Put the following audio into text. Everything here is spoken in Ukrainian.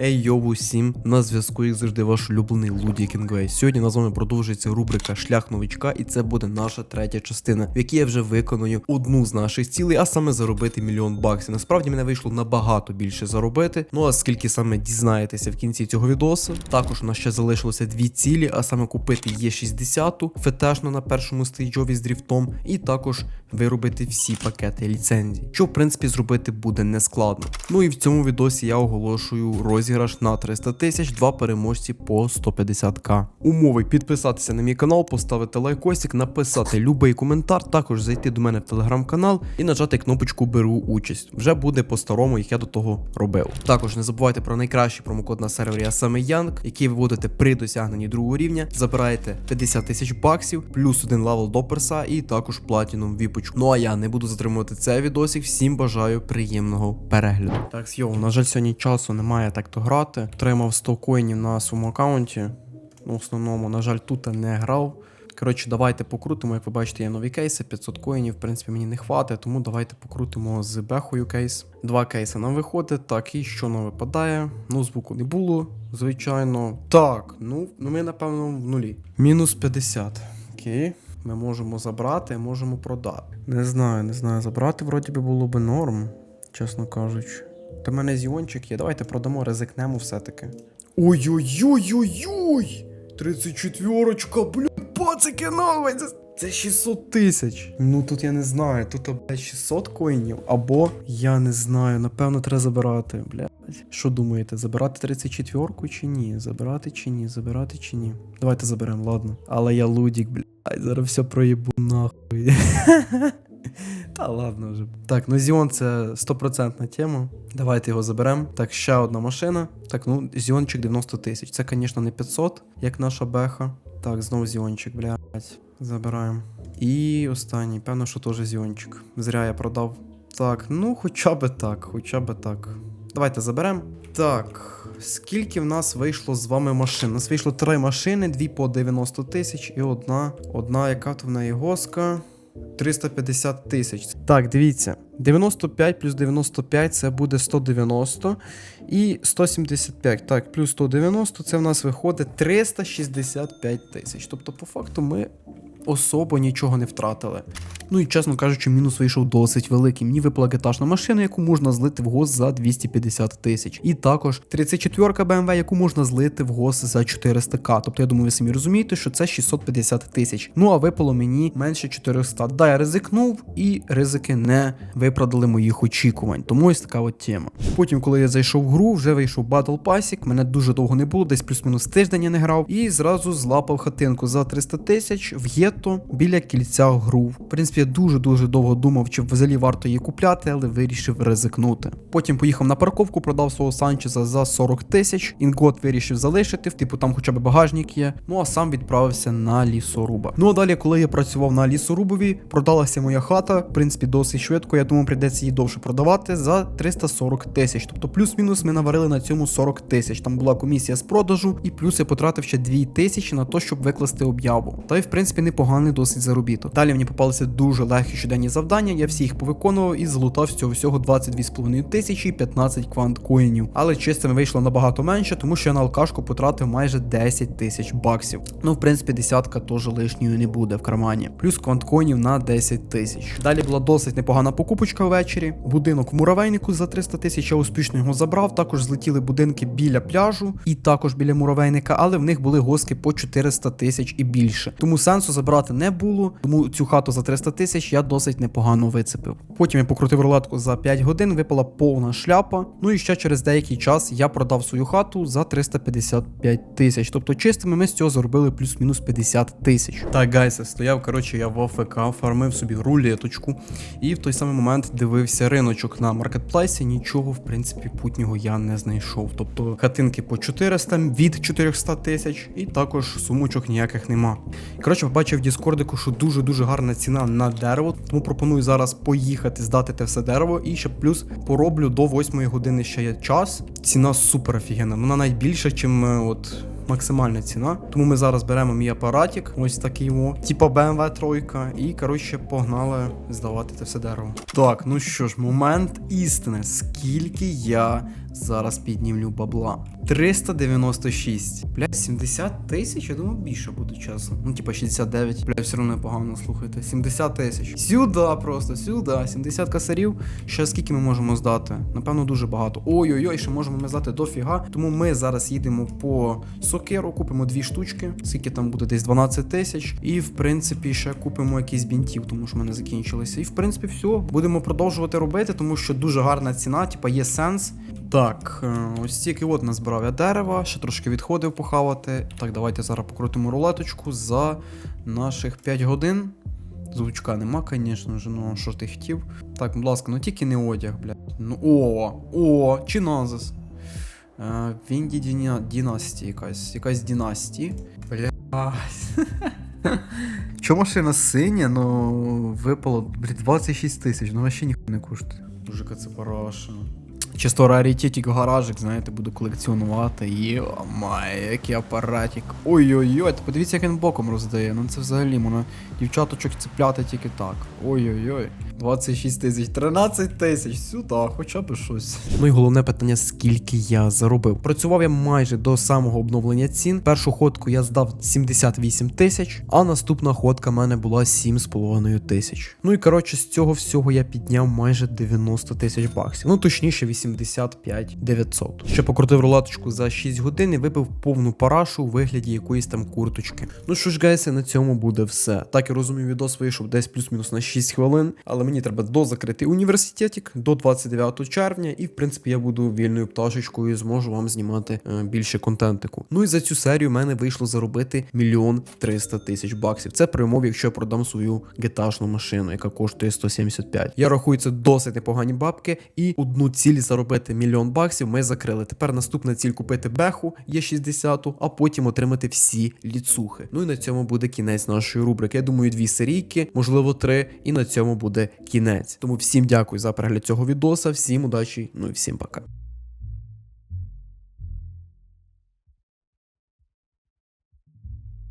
Ей йоу усім, на зв'язку, як завжди, ваш улюблений Луді Кінгвей. Сьогодні на з вами продовжується рубрика Шлях новичка, і це буде наша третя частина, в якій я вже виконую одну з наших цілей, а саме заробити мільйон баксів. Насправді мене вийшло набагато більше заробити. Ну а скільки саме дізнаєтеся в кінці цього відосу. Також у нас ще залишилося дві цілі, а саме купити Є60, фетешну на першому стейджові з дріфтом, і також виробити всі пакети ліцензій, що в принципі зробити буде нескладно. Ну і в цьому відосі я оголошую розіграш на 300 тисяч, два переможці по 150к. Умови підписатися на мій канал, поставити лайкосик, написати любий коментар, також зайти до мене в телеграм-канал і нажати кнопочку Беру участь. Вже буде по-старому, як я до того робив. Також не забувайте про найкращий промокод на сервері, а саме Young, який ви вводите при досягненні другого рівня. Забираєте 50 тисяч баксів, плюс один левел до перса і також платіном віпочку. Ну а я не буду затримувати цей відосик. Всім бажаю приємного перегляду. Так, йоу, на жаль, сьогодні часу немає так то грати. Отримав 100 коїнів на своєму аккаунті. Ну, в основному, на жаль, тут не грав. Коротше, давайте покрутимо. Як ви бачите, є нові кейси, 500 коїнів, в принципі, мені не хватить, тому давайте покрутимо з бехою кейс. Два кейси нам виходить. Так, і що нам випадає? Ну, звуку не було, звичайно. Так, ну, ну ми, напевно, в нулі. Мінус 50. Окей. Ми можемо забрати, можемо продати. Не знаю, не знаю. Забрати вроді би було би норм, чесно кажучи. Та в мене зіончик є. Давайте продамо, ризикнемо все-таки. Ой-ой-ой-ой-ой! 34-очка, блядь, пацики новий! Це, це 600 тисяч. Ну тут я не знаю, тут блядь, 600 коїнів, або я не знаю, напевно, треба забирати, блядь. Що думаєте, забирати 34-ку чи ні? Забирати чи ні? Забирати чи ні? Давайте заберемо, ладно. Але я лудік, блядь, зараз все проїбу нахуй. Та ладно вже. Так, ну Зіон це 100% тема. Давайте його заберемо. Так, ще одна машина. Так, ну Зіончик 90 тисяч. Це, звісно, не 500, як наша беха. Так, знову Зіончик, блядь. Забираємо. І останній, певно, що теж Зіончик. Зря я продав. Так, ну хоча би так, хоча би так. Давайте заберемо. Так. Скільки в нас вийшло з вами машин? У нас вийшло три машини, дві по 90 тисяч і одна. Одна, яка то в неї госка. 350 тисяч. Так, дивіться. 95 плюс 95 це буде 190. І 175. Так, плюс 190 це в нас виходить 365 тисяч. Тобто, по факту, ми особо нічого не втратили. Ну і чесно кажучи, мінус вийшов досить великий. Мені випала етажна машина, яку можна злити в гос за 250 тисяч. І також 34 BMW, яку можна злити в гос за 400к. Тобто, я думаю, ви самі розумієте, що це 650 тисяч. Ну а випало мені менше 400. Да, я ризикнув, і ризики не виправдали моїх очікувань. Тому ось така от тема. Потім, коли я зайшов в гру, вже вийшов Battle Passік, мене дуже довго не було, десь плюс-мінус тиждень я не грав. І зразу злапав хатинку за 300 тисяч в гетто біля кільця гру. В принципі, я дуже-дуже довго думав, чи взагалі варто її купляти, але вирішив ризикнути. Потім поїхав на парковку, продав свого Санчеза за 40 тисяч. Інгот вирішив залишити, типу там хоча б багажник є. Ну а сам відправився на лісоруба. Ну а далі, коли я працював на лісорубові, продалася моя хата. В принципі, досить швидко. Я думаю, прийдеться її довше продавати за 340 тисяч. Тобто, плюс-мінус ми наварили на цьому 40 тисяч. Там була комісія з продажу, і плюс я потратив ще 2 тисячі на те, щоб викласти об'яву. Та й в принципі непоганий досить заробіток. Далі мені попалися дуже легкі щоденні завдання. Я всі їх повиконував і залутав з цього всього 22,5 тисячі і 15 квант коїнів. Але чистими вийшло набагато менше, тому що я на алкашку потратив майже 10 тисяч баксів. Ну, в принципі, десятка теж лишньою не буде в кармані. Плюс квант коїнів на 10 тисяч. Далі була досить непогана покупочка ввечері. Будинок в муравейнику за 300 тисяч. Я успішно його забрав. Також злетіли будинки біля пляжу і також біля муравейника, але в них були госки по 400 тисяч і більше. Тому сенсу забрати не було. Тому цю хату за 300 тисяч я досить непогано вицепив. Потім я покрутив рулетку за 5 годин, випала повна шляпа. Ну і ще через деякий час я продав свою хату за 355 тисяч. Тобто чистими ми з цього заробили плюс-мінус 50 тисяч. Так, гайсе, стояв, коротше, я в АФК, фармив собі рулеточку. І в той самий момент дивився риночок на маркетплейсі. Нічого, в принципі, путнього я не знайшов. Тобто хатинки по 400 від 400 тисяч, і також сумочок ніяких нема. Коротше, побачив в Діскордику, що дуже-дуже гарна ціна на дерево, тому пропоную зараз поїхати, здати те все дерево і ще плюс пороблю до 8 години ще є час. Ціна супер офігенна. Вона найбільша, чим е, от максимальна ціна. Тому ми зараз беремо мій апаратик, ось такий о, типа BMW тройка, і коротше погнали здавати це все дерево. Так, ну що ж, момент істини. Скільки я зараз піднімлю бабла? 396. Бля, 70 тисяч? Я думав більше буде чесно. Ну, типа 69. Бля, все одно непогано, слухайте. 70 тисяч. Сюди просто, сюди. 70 косарів. Ще скільки ми можемо здати? Напевно, дуже багато. Ой-ой-ой, ще можемо ми здати дофіга. Тому ми зараз їдемо по сокеру, купимо дві штучки. Скільки там буде десь 12 тисяч. І в принципі ще купимо якісь бінтів, тому що в мене закінчилися. І в принципі все. Будемо продовжувати робити, тому що дуже гарна ціна, типа є сенс. Так, е, ось тільки от назбирав я дерева, ще трошки відходив похавати. Так, давайте зараз покрутимо рулеточку за наших 5 годин. Звучка нема, звісно ж, ну що ти хотів. Так, будь ласка, ну тільки не одяг, блядь. Ну о, о, чиназис. Е, Вінді Діна... Дінастії якась. Якась дінастії. Блядь. Чому машина синя, ну випало, блядь, 26 тисяч, ну вообще ніхто не коштує. Мужика, це параша. Чисто раритетик гаражик, знаєте, буду колекціонувати. Йо-має, який апаратик. Ой-ой-ой, подивіться, як він боком роздає. Ну це взагалі можна дівчаточок цепляти тільки так. Ой-ой-ой. 26 тисяч, 13 тисяч, сюди, хоча б щось. Ну і головне питання, скільки я заробив. Працював я майже до самого обновлення цін. Першу ходку я здав 78 тисяч, а наступна ходка в мене була 7,5 тисяч. Ну і коротше, з цього всього я підняв майже 90 тисяч баксів. Ну точніше, 85 900. Ще покрутив рулеточку за 6 годин і випив повну парашу у вигляді якоїсь там курточки. Ну що ж, гайси, на цьому буде все. Так я розумію, відос вийшов десь плюс-мінус на 6 хвилин, але мені треба дозакрити університетик до 29 червня, і в принципі я буду вільною пташечкою і зможу вам знімати е, більше контентику. Ну і за цю серію в мене вийшло заробити мільйон 300 тисяч баксів. Це при умові, якщо я продам свою геташну машину, яка коштує 175. Я рахую це досить непогані бабки, і одну ціль заробити мільйон баксів ми закрили. Тепер наступна ціль купити беху є 60 а потім отримати всі ліцухи. Ну і на цьому буде кінець нашої рубрики. Я думаю, дві серійки, можливо, три, і на цьому буде кінець. Тому всім дякую за перегляд цього відоса, всім удачі, ну і всім пока.